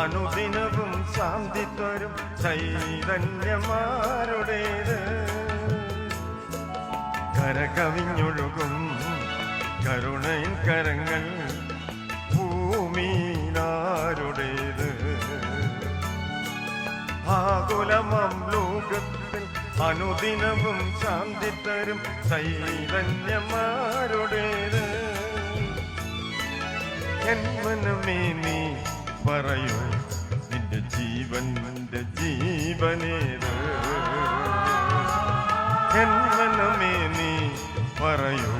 അനുദിനവും ശാന്തി തരും ചൈതന്യമാരുടേത്. കരകവിഞ്ഞൊഴുകും കരുണയിൻ കരങ്ങൾ ഭൂമിയിലാരുടേത്. ആകുലമം ലോകത്തിൽ അനുദിനവും ശാന്തി തരും ചൈതന്യമാരുടേത്. എൻ മനമേ നീ പറയൂ. നിന്റെ ജീവൻ ജീവനേത്. എൻ മനമേ നീ പറയൂ.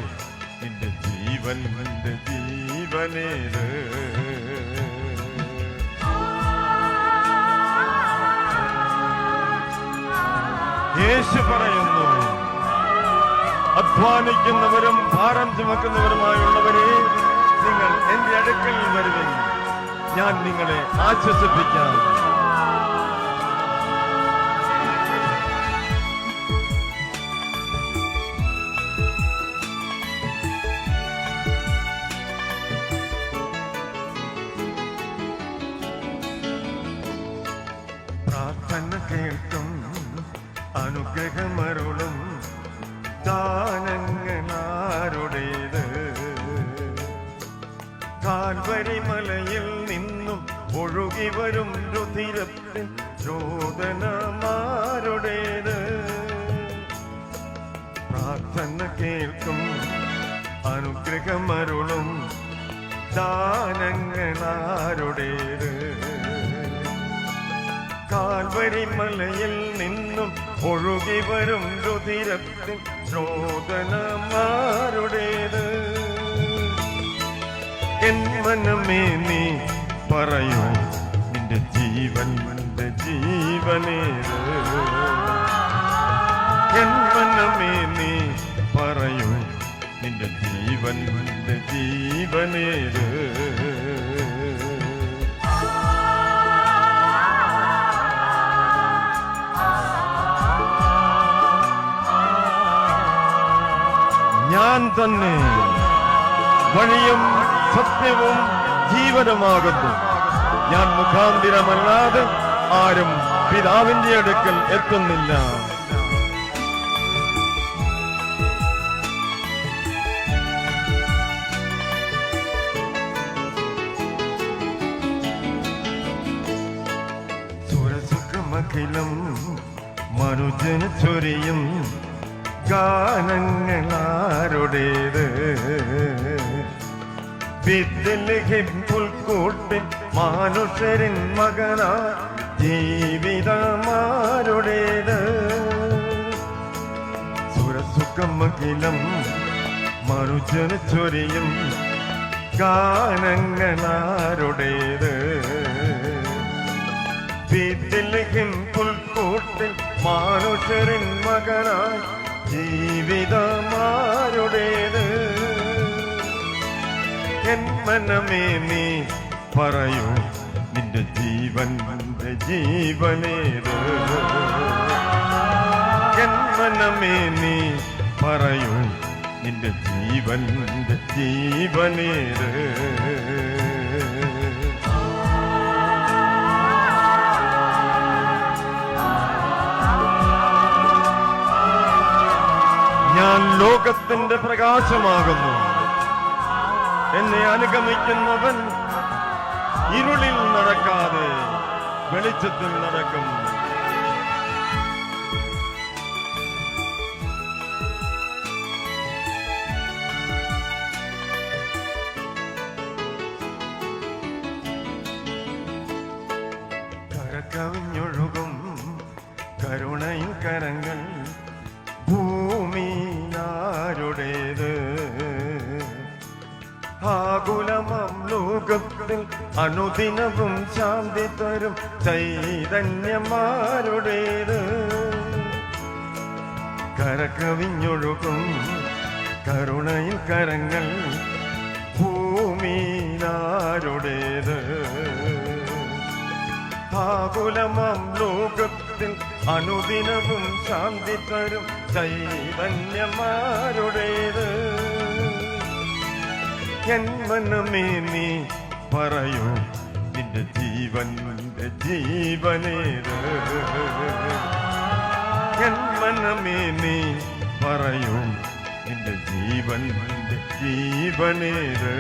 നിന്റെ ജീവൻ നിന്റെ ജീവനേത്. യേശു പറയുന്നു അധ്വാനിക്കുന്നവരും ഭാരം ചുമക്കുന്നവരുമായുള്ളവരെ നിങ്ങൾ എന്റെ അടുക്കൽ വരുവിൻ. ഞാൻ നിങ്ങളെ ആശ്വസിപ്പിക്കാം. പ്രാർത്ഥന കേൾക്കും അനുഗ്രഹമരുളും ദാനങ്ങളാരുടേത് കാൽവരി മലയിൽ നിന്നും ഒഴുകി വരും രുതിരത്തിൽ ചോദനമാരുടേത്. പ്രാർത്ഥന കേൾക്കും അനുഗ്രഹമരുളും ദാനങ്ങളാരുടേത്. കാൽവരി മലയിൽ നിന്നും ഒഴുകി വരും രുതിരത്തിൻ ചോദനമാരുടേത്. എൻ മനമേ നീ പറയൂ നിന്റെ ജീവൻ നിന്റെ എൻ മനമേ നീ പറയൂ. നിന്റെ ജീവൻ നിന്റെ ജീവനേത് ഞാൻ തന്നെ. വഴിയും സത്യവും ജീവനുമാകുന്നു. ഞാൻ മുഖാന്തിരമല്ലാതെ ആരും പിതാവിന്റെ അടുക്കൽ എത്തുന്നില്ല. സുരസുഖമഖിലം മനുജന ചൊരിയും ഗാനങ്ങളാരുടേത്. വിദ്യലഹിം പുൽക്കൂട്ടിൽ മാനുഷരിൻ മകനാ ജീവിതമാരുടേത്. സുരസുഖമഖിലം മനുജന് ചൊരിയും ഗാനങ്ങളാരുടേത്. വീട്ടിലും പുൽക്കൂട്ടിൽ മാനുഷരിൻ മകനായി ജീവിതമാരുടേത്. എൻ മനമേ നീ പറയൂ നിന്റെ ജീവൻ നിന്റെ ജീവനേത്. എൻ മനമേ നീ പറയൂ നിന്റെ ജീവൻ നിന്റെ ജീവനേത്. ഞാൻ ലോകത്തിന്റെ പ്രകാശമാകുന്നു. എന്നെ അനുഗമിക്കുന്നവൻ ഇരുളിൽ നടക്കാതെ വെളിച്ചത്തിൽ നടക്കും. കരക്കവിഞ്ഞൊഴുകും കരുണയും കരങ്ങൾ ഭൂമിയാരുടേത് ആകുലമം ലോകത്തിൽ അനുദിനവും ശാന്തി തരും ചൈതന്യമാരുടേത്. കരകവിഞ്ഞൊഴുകും കരുണയിൽ കരങ്ങൾ ഭൂമിയിലാരുടേത്. ആകുലമാം ലോകത്തിൽ അനുദിനവും ശാന്തി തരും ചൈതന്യമാരുടേത്. എൻ മനമേ നീ പറയൂ. നിന്റെ ജീവന്റെ ജീവനേത് എൻ മനമേ നീ പറയൂ. നിന്റെ ജീവൻ നിന്റെ ജീവനേത്